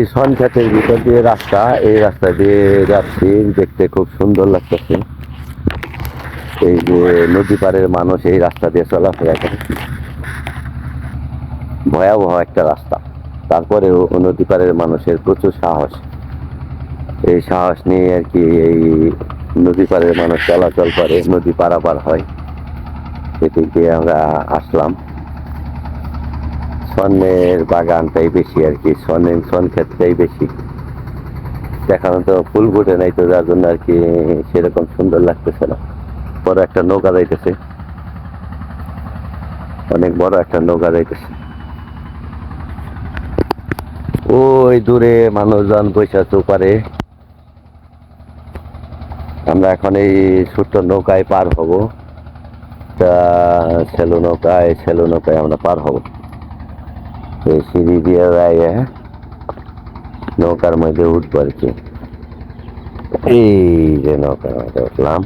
এই ক্ষেতের ভিতর দিয়ে রাস্তা, এই রাস্তা দিয়ে যাচ্ছি, দেখতে খুব সুন্দর লাগতেছে। এই যে নদী পাড়ের মানুষ এই রাস্তা দিয়ে চলাফেরা করে। ভয়াবহ একটা রাস্তা। তারপরেও নদী পাড়ের মানুষের প্রচুর সাহস। এই সাহস নিয়ে আর কি এই নদী পাড়ের মানুষ চলাচল করে, নদী পারাপার হয়। সেদিক দিয়ে আমরা আসলাম। স্বর্ণের বাগানটাই বেশি আর কি, স্বর্ণের স্বর্ণ ক্ষেত্রেই বেশি। দেখানো তো ফুল ফুটে নাই তো, যার জন্য আর কি সেরকম সুন্দর লাগতেছে না। বড় একটা নৌকা যাইতেছে। অনেক বড় একটা নৌকা যাইতেছে। ওই দূরে মানুষজন আছে পারে আমরা এখন এই ছোট্ট নৌকায় পার হব। তা সেলো নৌকায় সেলো নৌকায় আমরা পার হব। এই সিঁড়ি দিয়ে রায় নৌকার মধ্যে উঠবো আর কি এই যে নৌকার মধ্যে উঠলাম,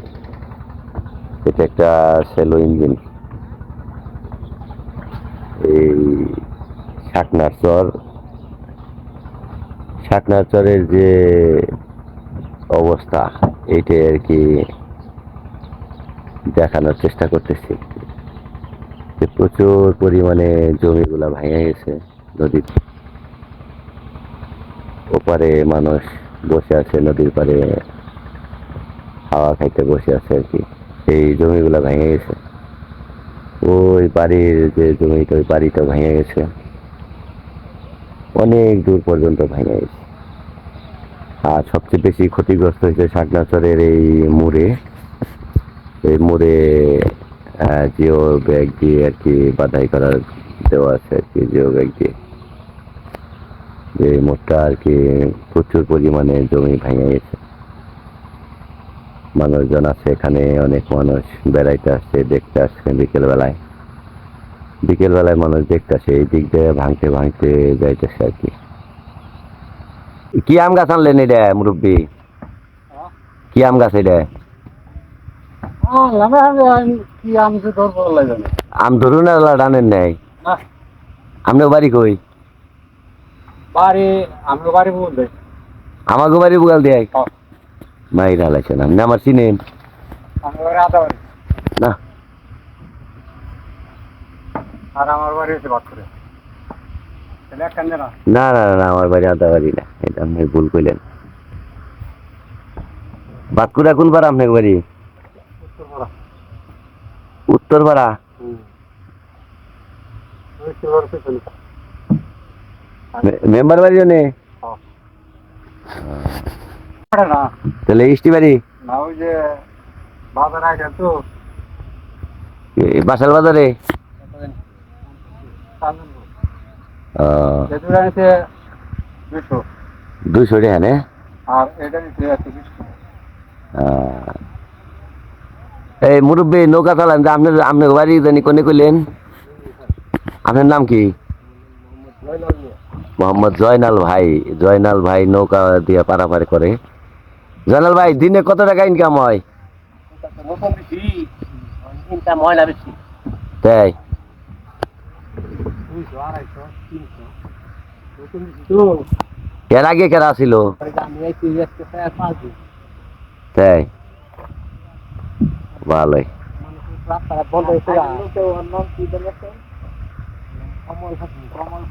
এটা একটা সেলো ইঞ্জিন। এই শাকনার চর। শাকনার চরের যে অবস্থা এইটাই আর কি দেখানোর চেষ্টা করতেছি যে প্রচুর পরিমাণে জমিগুলা ভেঙে গেছে। নদীর ওপারে মানুষ বসে আছে, নদীর পারে হাওয়া খাইতে বসে আছে আর কি। এই জমিগুলা ভেঙে গেছে। ওই বাড়ির যে জমিটা, ওই বাড়িটা ভেঙে গেছে। অনেক দূর পর্যন্ত ভেঙে গেছে। আর সবচেয়ে বেশি ক্ষতিগ্রস্ত হয়েছে শাকনাচরের এই মোড়ে। এই মোড়ে জিও ব্যাগ দিয়ে আর কি বাধাই করার দেওয়া আছে আর কি, জিও ব্যাগ দিয়ে। যে মোড়টা আর কি প্রচুর পরিমাণে জমি ভেঙে গেছে। মানুষজন আছে এখানে অনেক মানুষ বেড়াইতে আসছে দেখতে আসছে বিকেল বেলায় বিকেল বেলায় মানুষ দেখতে আসে এই দিক দিয়ে ভাঙতে ভাঙতে যাইতেছে আর কি। কি আম গাছ আনলেন এটা মুরব্বী? কি আম গাছ এটা? আমি ধরুন ডানেন নাই। না। আপনার বাড়ি কই? আমাকে বাড়ি বুগাল দিয়ে। মাই ঢালাইছেন আপনি আমার চিনেন আমরা বাড়ি না। আর আমার বাড়ি হচ্ছে বাদ তাহলে এক কান্দে না। না না না, না আমার বাড়ি আদা বাড়ি না। এটা আপনি ভুল করলেন বাতকুড়া কোন পাড়া আপনার বাড়ি? উত্তরপাড়া। হুম। উত্তরপাড়া পেছনে মেম্বার বাড়ি নেই হ্যাঁ। তাহলে ইষ্টি বাড়ি? না ওই যে বাজার আগে তো। বাসাল বাজারে? দুশো। টাকা নে। এই মুরব্বী নৌকা চালান যে আপনার আপনার বাড়ি জানি কোনে কইলেন? আপনার নাম কি? মোহাম্মদ জয়নাল ভাই জয়নাল ভাই নৌকা দিয়ে পারাপার করে। জয়নাল ভাই, দিনে কত টাকা ইনকাম হয়? দিছি তিনটা বেশি তাই? এর আগে কেরা ছিল? তুই? ভালোই। কমল কমল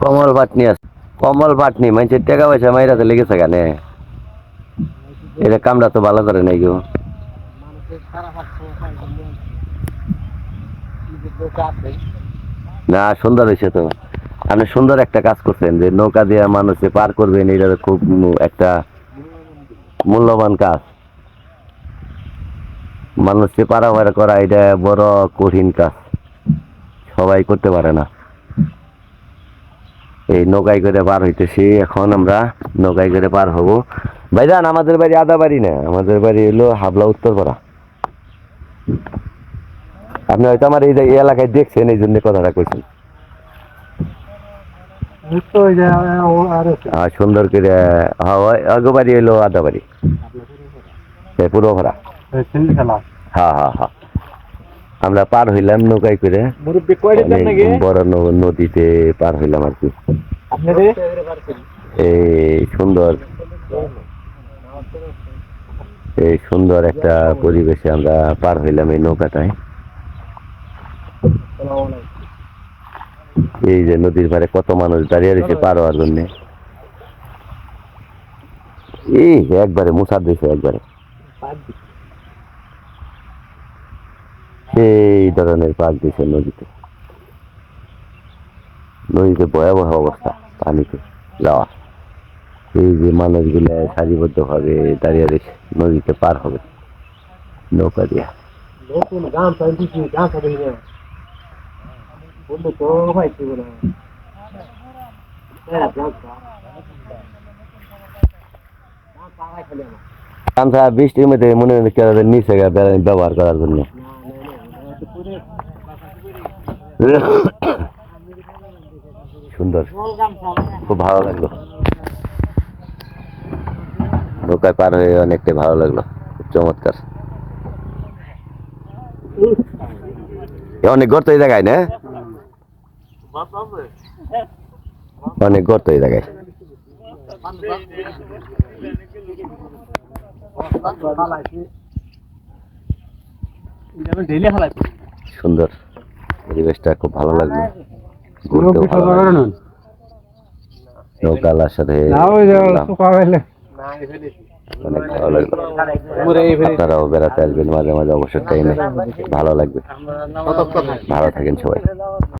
কমল পাটনি আছে। কমল পাটনি মানুষের টাকা পয়সা মাইরাতে লেগেছে কেনে? এটা কামটা তো ভালো করে নাই গো। না, সুন্দর হয়েছে তো। আপনি সুন্দর একটা কাজ করছেন যে নৌকা দিয়ে মানুষে পার করবেন এটা খুব একটা মূল্যবান কাজ। মানুষ মানুষকে পারাপার করা, এটা বড় কঠিন কাজ। সবাই করতে পারে না। এই নৌকায় করে পার হইতেছি এখন আমরা নৌকায় করে পার হব। ভাইজান আমাদের বাড়ি আদা বাড়ি না? আমাদের বাড়ি হলো হাবলা উত্তরপাড়া আপনি হয়তো আমার এই এলাকায় দেখছেন এই জন্য কথাটা কইছেন। সুন্দর করে আগে বাড়ি হলো আদা বাড়ি। এই পূর্ব ভাড়া সিন্দি খেলা। হ্যাঁ হ্যাঁ হ্যাঁ আমরা পার হইলাম নৌকায় করে। বড় নদীতে পার হইলাম আর কি। এই সুন্দর এই সুন্দর একটা পরিবেশে আমরা পার হইলাম এই নৌকাটায়। এই যে নদীর পাড়ে কত মানুষ দাঁড়িয়ে রয়েছে পার হওয়ার জন্য। এই একবারে মুসার দিয়েছে একবারে। সেই ধরনের পাক দিছে নদীতে। নদীতে ভয়াবহ অবস্থা পানিতে যাওয়া। এই যে মানুষগুলো সারিবদ্ধভাবে দাঁড়িয়ে রয়েছে নদীতে পার হবে। নৌকা দিয়া। কামসা বৃষ্টির মধ্যে মনে হয় নিচে গিয়ে বেড়া- ব্যবহার করার জন্য। সুন্দর। খুব ভালো লাগল। নৌকায় পার হয়ে অনেকটাই ভালো লাগল। খুব চমৎকার। এ অনেক গর্ত এই জায়গায় না? অনেক গর্ত এই জায়গায়। সুন্দর। পরিবেশটা খুব ভালো লাগবে ঘুরতেও ভালো লাগল। নৌকালার সাথে অনেক ভালো লাগবে আপনারাও বেড়াতে আসবেন মাঝে মাঝে অবসর টাইমে ভালো লাগবে। ভালো থাকেন সবাই।